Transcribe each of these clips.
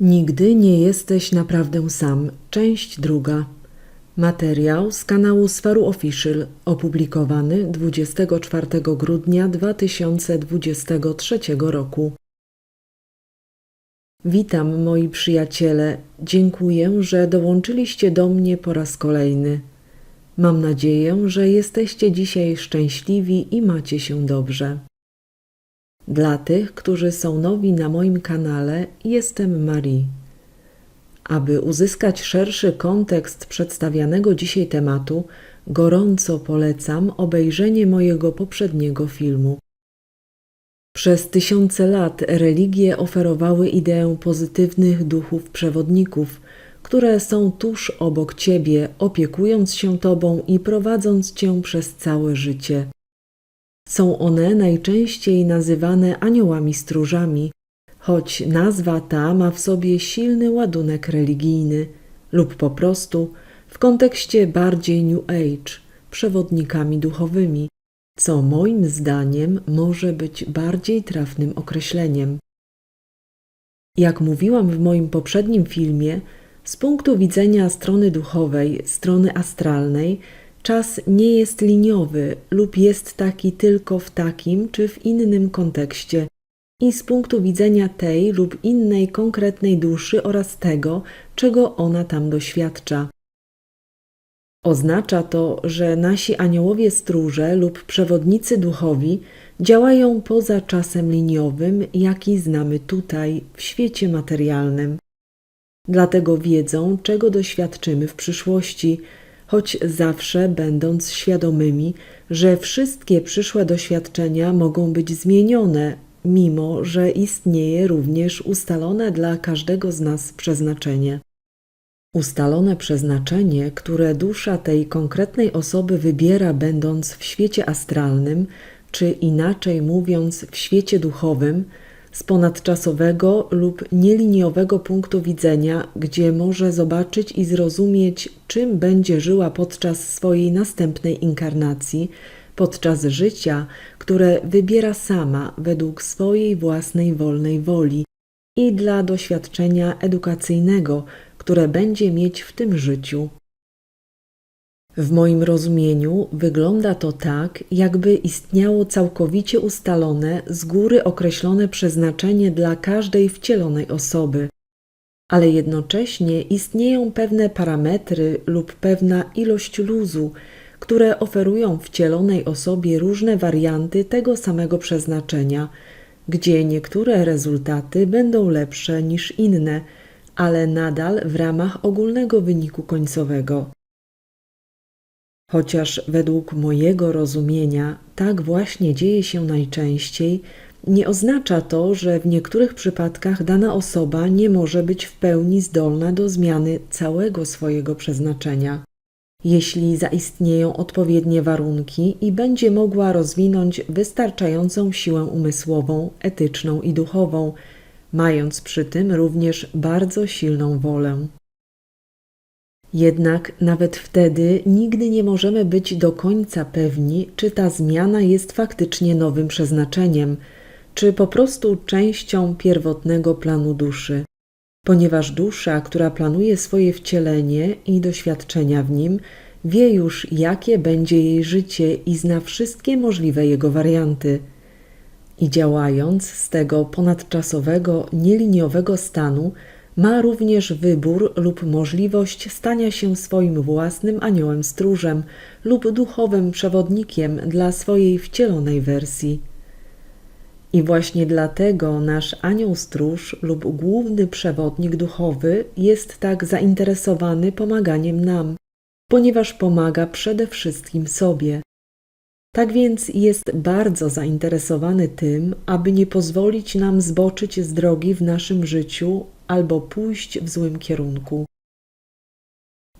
Nigdy nie jesteś naprawdę sam. Część druga. Materiał z kanału Sferu Official opublikowany 24 grudnia 2023 roku. Witam moi przyjaciele. Dziękuję, że dołączyliście do mnie po raz kolejny. Mam nadzieję, że jesteście dzisiaj szczęśliwi i macie się dobrze. Dla tych, którzy są nowi na moim kanale, jestem Marie. Aby uzyskać szerszy kontekst przedstawianego dzisiaj tematu, gorąco polecam obejrzenie mojego poprzedniego filmu. Przez tysiące lat religie oferowały ideę pozytywnych duchów przewodników, które są tuż obok ciebie, opiekując się tobą i prowadząc cię przez całe życie. Są one najczęściej nazywane aniołami stróżami, choć nazwa ta ma w sobie silny ładunek religijny lub po prostu w kontekście bardziej New Age przewodnikami duchowymi, co moim zdaniem może być bardziej trafnym określeniem. Jak mówiłam w moim poprzednim filmie, z punktu widzenia strony duchowej, strony astralnej, czas nie jest liniowy lub jest taki tylko w takim czy w innym kontekście i z punktu widzenia tej lub innej konkretnej duszy oraz tego, czego ona tam doświadcza. Oznacza to, że nasi aniołowie stróże lub przewodnicy duchowi działają poza czasem liniowym, jaki znamy tutaj, w świecie materialnym. Dlatego wiedzą, czego doświadczymy w przyszłości, choć zawsze będąc świadomymi, że wszystkie przyszłe doświadczenia mogą być zmienione, mimo że istnieje również ustalone dla każdego z nas przeznaczenie. Ustalone przeznaczenie, które dusza tej konkretnej osoby wybiera, będąc w świecie astralnym, czy inaczej mówiąc, w świecie duchowym, z ponadczasowego lub nieliniowego punktu widzenia, gdzie może zobaczyć i zrozumieć, czym będzie żyła podczas swojej następnej inkarnacji, podczas życia, które wybiera sama według swojej własnej wolnej woli i dla doświadczenia edukacyjnego, które będzie mieć w tym życiu. W moim rozumieniu wygląda to tak, jakby istniało całkowicie ustalone, z góry określone przeznaczenie dla każdej wcielonej osoby, ale jednocześnie istnieją pewne parametry lub pewna ilość luzu, które oferują wcielonej osobie różne warianty tego samego przeznaczenia, gdzie niektóre rezultaty będą lepsze niż inne, ale nadal w ramach ogólnego wyniku końcowego. Chociaż według mojego rozumienia tak właśnie dzieje się najczęściej, nie oznacza to, że w niektórych przypadkach dana osoba nie może być w pełni zdolna do zmiany całego swojego przeznaczenia. Jeśli zaistnieją odpowiednie warunki i będzie mogła rozwinąć wystarczającą siłę umysłową, etyczną i duchową, mając przy tym również bardzo silną wolę. Jednak nawet wtedy nigdy nie możemy być do końca pewni, czy ta zmiana jest faktycznie nowym przeznaczeniem, czy po prostu częścią pierwotnego planu duszy. Ponieważ dusza, która planuje swoje wcielenie i doświadczenia w nim, wie już, jakie będzie jej życie i zna wszystkie możliwe jego warianty. I działając z tego ponadczasowego, nieliniowego stanu, ma również wybór lub możliwość stania się swoim własnym aniołem stróżem lub duchowym przewodnikiem dla swojej wcielonej wersji. I właśnie dlatego nasz anioł stróż lub główny przewodnik duchowy jest tak zainteresowany pomaganiem nam, ponieważ pomaga przede wszystkim sobie. Tak więc jest bardzo zainteresowany tym, aby nie pozwolić nam zboczyć z drogi w naszym życiu albo pójść w złym kierunku.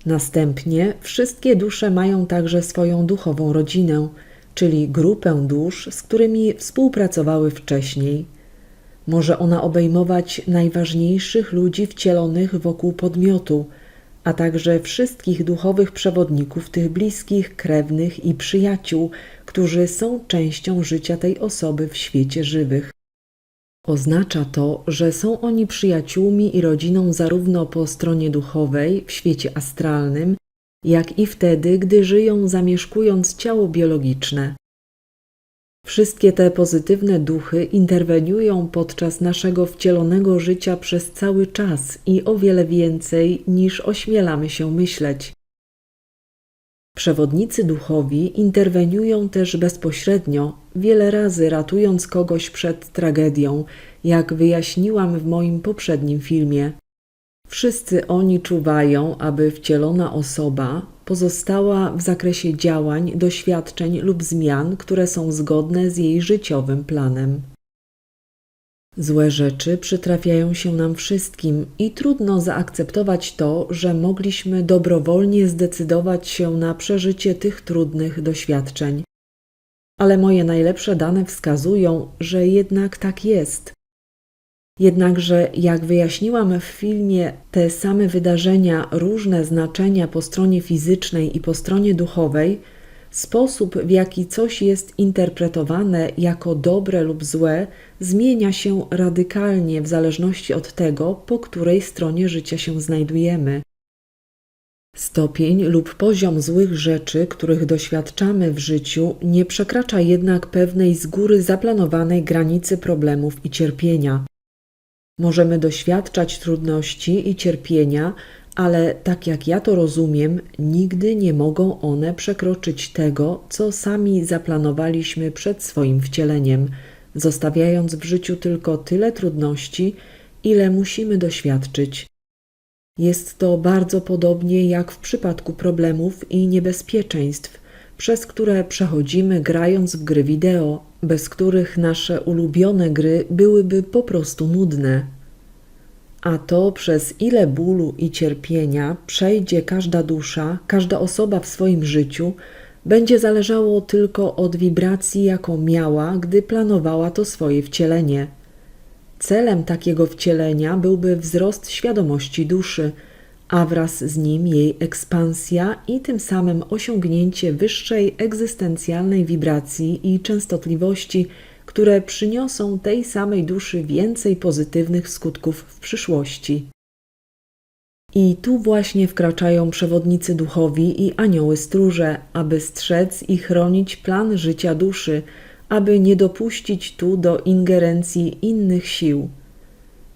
Następnie wszystkie dusze mają także swoją duchową rodzinę, czyli grupę dusz, z którymi współpracowały wcześniej. Może ona obejmować najważniejszych ludzi wcielonych wokół podmiotu, a także wszystkich duchowych przewodników, tych bliskich, krewnych i przyjaciół, którzy są częścią życia tej osoby w świecie żywych. Oznacza to, że są oni przyjaciółmi i rodziną zarówno po stronie duchowej, w świecie astralnym, jak i wtedy, gdy żyją zamieszkując ciało biologiczne. Wszystkie te pozytywne duchy interweniują podczas naszego wcielonego życia przez cały czas i o wiele więcej niż ośmielamy się myśleć. Przewodnicy duchowi interweniują też bezpośrednio, wiele razy ratując kogoś przed tragedią, jak wyjaśniłam w moim poprzednim filmie. Wszyscy oni czuwają, aby wcielona osoba pozostała w zakresie działań, doświadczeń lub zmian, które są zgodne z jej życiowym planem. Złe rzeczy przytrafiają się nam wszystkim i trudno zaakceptować to, że mogliśmy dobrowolnie zdecydować się na przeżycie tych trudnych doświadczeń. Ale moje najlepsze dane wskazują, że jednak tak jest. Jednakże, jak wyjaśniłam w filmie, te same wydarzenia, różne znaczenia po stronie fizycznej i po stronie duchowej, sposób w jaki coś jest interpretowane jako dobre lub złe, zmienia się radykalnie w zależności od tego, po której stronie życia się znajdujemy. Stopień lub poziom złych rzeczy, których doświadczamy w życiu, nie przekracza jednak pewnej z góry zaplanowanej granicy problemów i cierpienia. Możemy doświadczać trudności i cierpienia, ale tak jak ja to rozumiem, nigdy nie mogą one przekroczyć tego, co sami zaplanowaliśmy przed swoim wcieleniem, zostawiając w życiu tylko tyle trudności, ile musimy doświadczyć. Jest to bardzo podobnie jak w przypadku problemów i niebezpieczeństw, przez które przechodzimy grając w gry wideo, bez których nasze ulubione gry byłyby po prostu nudne. A to przez ile bólu i cierpienia przejdzie każda dusza, każda osoba w swoim życiu, będzie zależało tylko od wibracji, jaką miała, gdy planowała to swoje wcielenie. Celem takiego wcielenia byłby wzrost świadomości duszy, a wraz z nim jej ekspansja i tym samym osiągnięcie wyższej egzystencjalnej wibracji i częstotliwości, które przyniosą tej samej duszy więcej pozytywnych skutków w przyszłości. I tu właśnie wkraczają przewodnicy duchowi i anioły stróże, aby strzec i chronić plan życia duszy, aby nie dopuścić tu do ingerencji innych sił.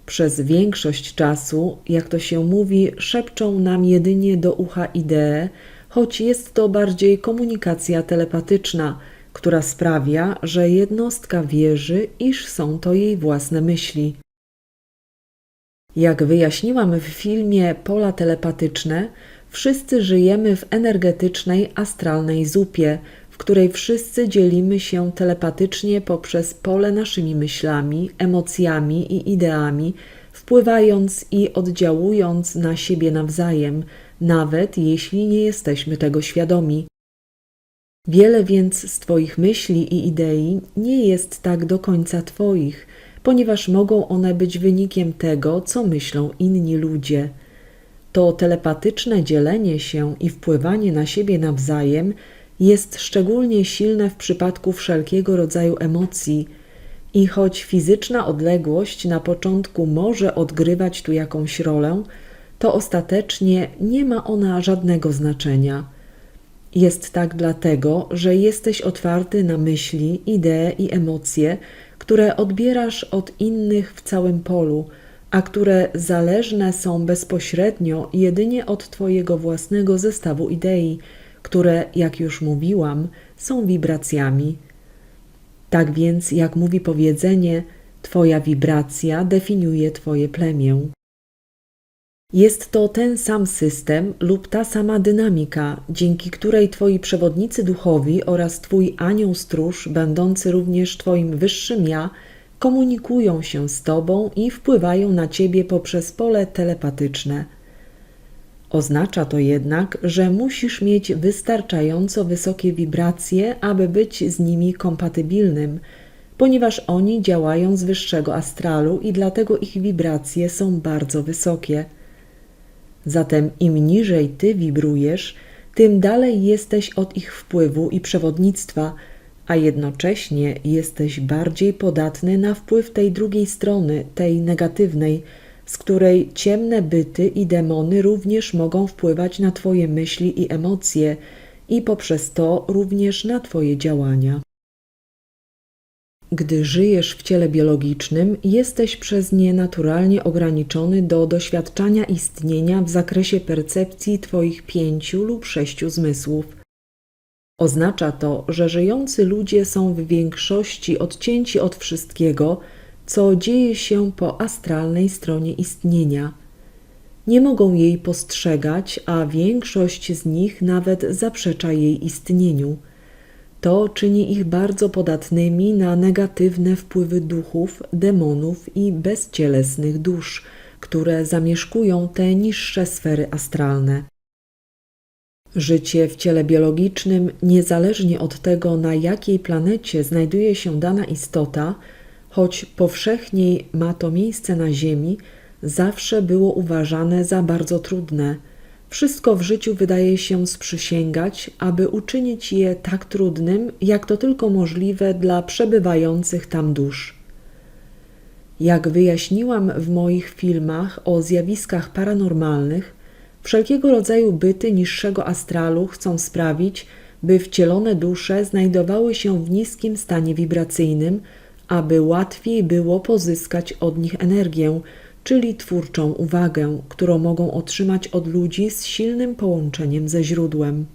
Przez większość czasu, jak to się mówi, szepczą nam jedynie do ucha idee, choć jest to bardziej komunikacja telepatyczna, która sprawia, że jednostka wierzy, iż są to jej własne myśli. Jak wyjaśniłam w filmie Pola telepatyczne, wszyscy żyjemy w energetycznej, astralnej zupie, w której wszyscy dzielimy się telepatycznie poprzez pole naszymi myślami, emocjami i ideami, wpływając i oddziałując na siebie nawzajem, nawet jeśli nie jesteśmy tego świadomi. Wiele więc z Twoich myśli i idei nie jest tak do końca Twoich, ponieważ mogą one być wynikiem tego, co myślą inni ludzie. To telepatyczne dzielenie się i wpływanie na siebie nawzajem jest szczególnie silne w przypadku wszelkiego rodzaju emocji. I choć fizyczna odległość na początku może odgrywać tu jakąś rolę, to ostatecznie nie ma ona żadnego znaczenia. Jest tak dlatego, że jesteś otwarty na myśli, idee i emocje, które odbierasz od innych w całym polu, a które zależne są bezpośrednio jedynie od Twojego własnego zestawu idei, które, jak już mówiłam, są wibracjami. Tak więc, jak mówi powiedzenie, Twoja wibracja definiuje Twoje plemię. Jest to ten sam system lub ta sama dynamika, dzięki której Twoi przewodnicy duchowi oraz Twój anioł stróż, będący również Twoim wyższym ja, komunikują się z Tobą i wpływają na Ciebie poprzez pole telepatyczne. Oznacza to jednak, że musisz mieć wystarczająco wysokie wibracje, aby być z nimi kompatybilnym, ponieważ oni działają z wyższego astralu i dlatego ich wibracje są bardzo wysokie. Zatem im niżej ty wibrujesz, tym dalej jesteś od ich wpływu i przewodnictwa, a jednocześnie jesteś bardziej podatny na wpływ tej drugiej strony, tej negatywnej, z której ciemne byty i demony również mogą wpływać na Twoje myśli i emocje i poprzez to również na Twoje działania. Gdy żyjesz w ciele biologicznym, jesteś przez nie naturalnie ograniczony do doświadczania istnienia w zakresie percepcji Twoich pięciu lub sześciu zmysłów. Oznacza to, że żyjący ludzie są w większości odcięci od wszystkiego, co dzieje się po astralnej stronie istnienia. Nie mogą jej postrzegać, a większość z nich nawet zaprzecza jej istnieniu. To czyni ich bardzo podatnymi na negatywne wpływy duchów, demonów i bezcielesnych dusz, które zamieszkują te niższe sfery astralne. Życie w ciele biologicznym, niezależnie od tego, na jakiej planecie znajduje się dana istota, choć powszechniej ma to miejsce na Ziemi, zawsze było uważane za bardzo trudne. Wszystko w życiu wydaje się sprzysięgać, aby uczynić je tak trudnym, jak to tylko możliwe dla przebywających tam dusz. Jak wyjaśniłam w moich filmach o zjawiskach paranormalnych, wszelkiego rodzaju byty niższego astralu chcą sprawić, by wcielone dusze znajdowały się w niskim stanie wibracyjnym, aby łatwiej było pozyskać od nich energię, czyli twórczą uwagę, którą mogą otrzymać od ludzi z silnym połączeniem ze źródłem.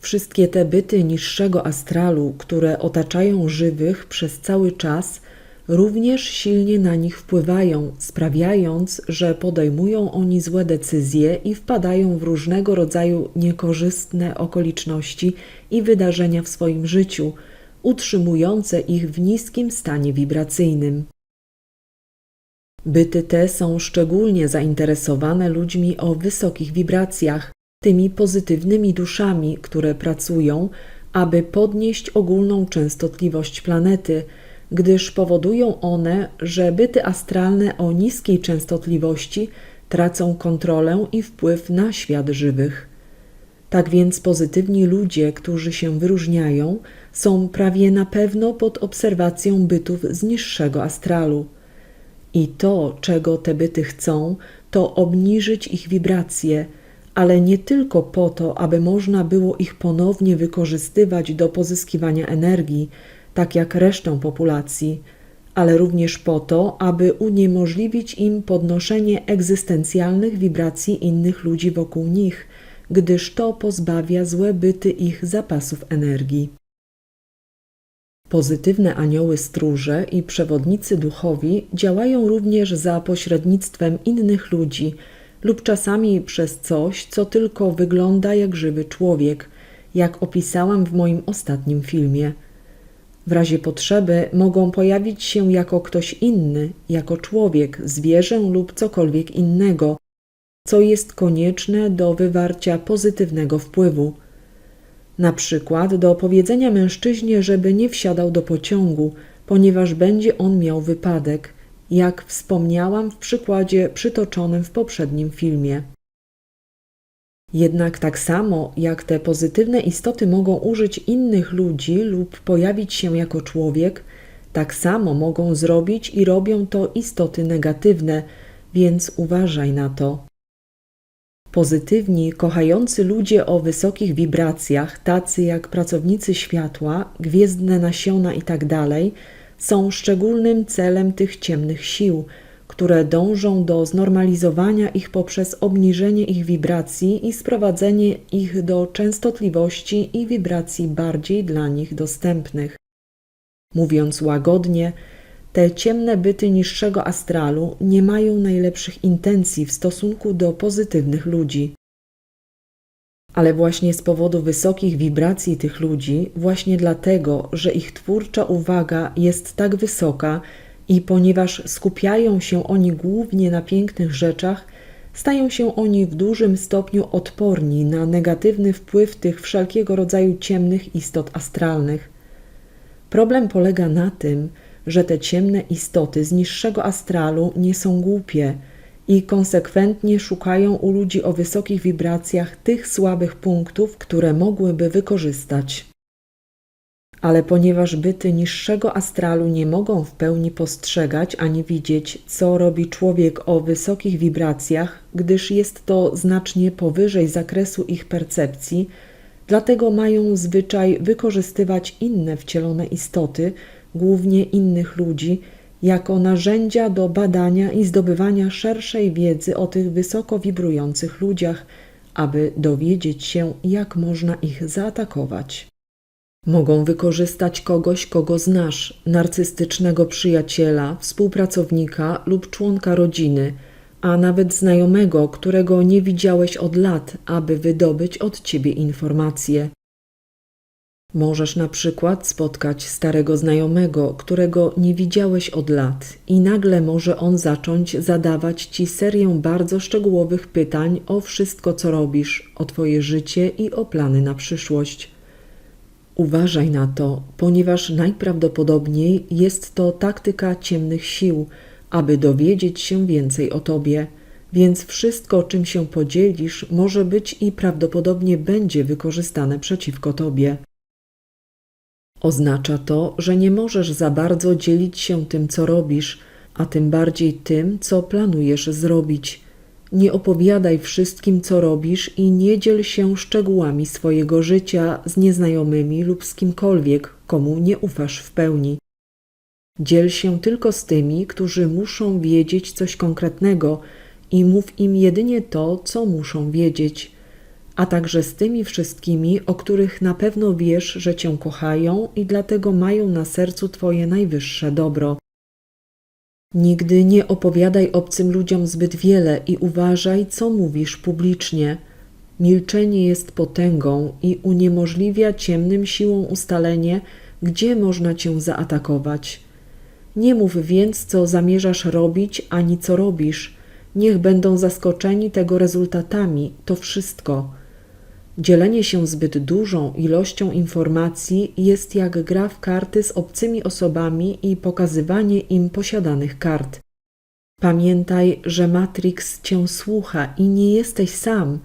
Wszystkie te byty niższego astralu, które otaczają żywych przez cały czas, również silnie na nich wpływają, sprawiając, że podejmują oni złe decyzje i wpadają w różnego rodzaju niekorzystne okoliczności i wydarzenia w swoim życiu, utrzymujące ich w niskim stanie wibracyjnym. Byty te są szczególnie zainteresowane ludźmi o wysokich wibracjach, tymi pozytywnymi duszami, które pracują, aby podnieść ogólną częstotliwość planety, gdyż powodują one, że byty astralne o niskiej częstotliwości tracą kontrolę i wpływ na świat żywych. Tak więc pozytywni ludzie, którzy się wyróżniają, są prawie na pewno pod obserwacją bytów z niższego astralu. I to, czego te byty chcą, to obniżyć ich wibracje, ale nie tylko po to, aby można było ich ponownie wykorzystywać do pozyskiwania energii, tak jak resztą populacji, ale również po to, aby uniemożliwić im podnoszenie egzystencjalnych wibracji innych ludzi wokół nich, gdyż to pozbawia złe byty ich zapasów energii. Pozytywne anioły stróże i przewodnicy duchowi działają również za pośrednictwem innych ludzi lub czasami przez coś, co tylko wygląda jak żywy człowiek, jak opisałam w moim ostatnim filmie. W razie potrzeby mogą pojawić się jako ktoś inny, jako człowiek, zwierzę lub cokolwiek innego, co jest konieczne do wywarcia pozytywnego wpływu na przykład do powiedzenia mężczyźnie, żeby nie wsiadał do pociągu, ponieważ będzie on miał wypadek, jak wspomniałam w przykładzie przytoczonym w poprzednim filmie. Jednak tak samo jak te pozytywne istoty mogą użyć innych ludzi lub pojawić się jako człowiek, tak samo mogą zrobić i robią to istoty negatywne, więc uważaj na to. Pozytywni, kochający ludzie o wysokich wibracjach, tacy jak pracownicy światła, gwiezdne nasiona itd., tak są szczególnym celem tych ciemnych sił, które dążą do znormalizowania ich poprzez obniżenie ich wibracji i sprowadzenie ich do częstotliwości i wibracji bardziej dla nich dostępnych. Mówiąc łagodnie, te ciemne byty niższego astralu nie mają najlepszych intencji w stosunku do pozytywnych ludzi. Ale właśnie z powodu wysokich wibracji tych ludzi, właśnie dlatego, że ich twórcza uwaga jest tak wysoka i ponieważ skupiają się oni głównie na pięknych rzeczach, stają się oni w dużym stopniu odporni na negatywny wpływ tych wszelkiego rodzaju ciemnych istot astralnych. Problem polega na tym, że te ciemne istoty z niższego astralu nie są głupie i konsekwentnie szukają u ludzi o wysokich wibracjach tych słabych punktów, które mogłyby wykorzystać. Ale ponieważ byty niższego astralu nie mogą w pełni postrzegać ani widzieć, co robi człowiek o wysokich wibracjach, gdyż jest to znacznie powyżej zakresu ich percepcji, dlatego mają zwyczaj wykorzystywać inne wcielone istoty, głównie innych ludzi, jako narzędzia do badania i zdobywania szerszej wiedzy o tych wysoko wibrujących ludziach, aby dowiedzieć się, jak można ich zaatakować. Mogą wykorzystać kogoś, kogo znasz, narcystycznego przyjaciela, współpracownika lub członka rodziny, a nawet znajomego, którego nie widziałeś od lat, aby wydobyć od ciebie informacje. Możesz na przykład spotkać starego znajomego, którego nie widziałeś od lat, i nagle może on zacząć zadawać ci serię bardzo szczegółowych pytań o wszystko, co robisz, o twoje życie i o plany na przyszłość. Uważaj na to, ponieważ najprawdopodobniej jest to taktyka ciemnych sił, aby dowiedzieć się więcej o tobie, więc wszystko, czym się podzielisz, może być i prawdopodobnie będzie wykorzystane przeciwko tobie. Oznacza to, że nie możesz za bardzo dzielić się tym, co robisz, a tym bardziej tym, co planujesz zrobić. Nie opowiadaj wszystkim, co robisz i nie dziel się szczegółami swojego życia z nieznajomymi lub z kimkolwiek, komu nie ufasz w pełni. Dziel się tylko z tymi, którzy muszą wiedzieć coś konkretnego i mów im jedynie to, co muszą wiedzieć, a także z tymi wszystkimi, o których na pewno wiesz, że cię kochają i dlatego mają na sercu twoje najwyższe dobro. Nigdy nie opowiadaj obcym ludziom zbyt wiele i uważaj, co mówisz publicznie. Milczenie jest potęgą i uniemożliwia ciemnym siłom ustalenie, gdzie można cię zaatakować. Nie mów więc, co zamierzasz robić, ani co robisz. Niech będą zaskoczeni tego rezultatami, to wszystko. Dzielenie się zbyt dużą ilością informacji jest jak gra w karty z obcymi osobami i pokazywanie im posiadanych kart. Pamiętaj, że Matrix cię słucha i nie jesteś sam,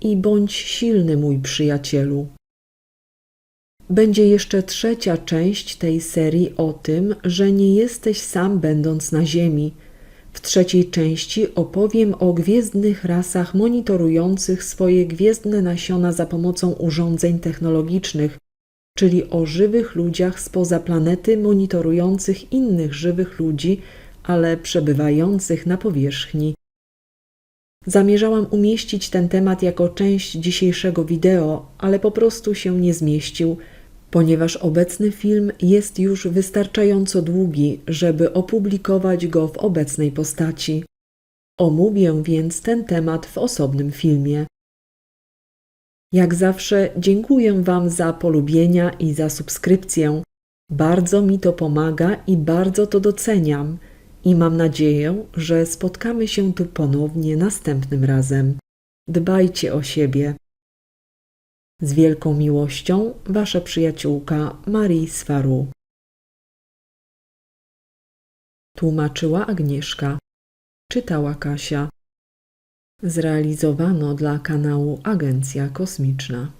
i bądź silny, mój przyjacielu. Będzie jeszcze trzecia część tej serii o tym, że nie jesteś sam będąc na Ziemi. W trzeciej części opowiem o gwiezdnych rasach monitorujących swoje gwiezdne nasiona za pomocą urządzeń technologicznych, czyli o żywych ludziach spoza planety monitorujących innych żywych ludzi, ale przebywających na powierzchni. Zamierzałam umieścić ten temat jako część dzisiejszego wideo, ale po prostu się nie zmieścił, ponieważ obecny film jest już wystarczająco długi, żeby opublikować go w obecnej postaci. Omówię więc ten temat w osobnym filmie. Jak zawsze dziękuję Wam za polubienia i za subskrypcję. Bardzo mi to pomaga i bardzo to doceniam i mam nadzieję, że spotkamy się tu ponownie następnym razem. Dbajcie o siebie. Z wielką miłością, Wasza przyjaciółka Marii Swaru. Tłumaczyła Agnieszka. Czytała Kasia. Zrealizowano dla kanału Agencja Kosmiczna.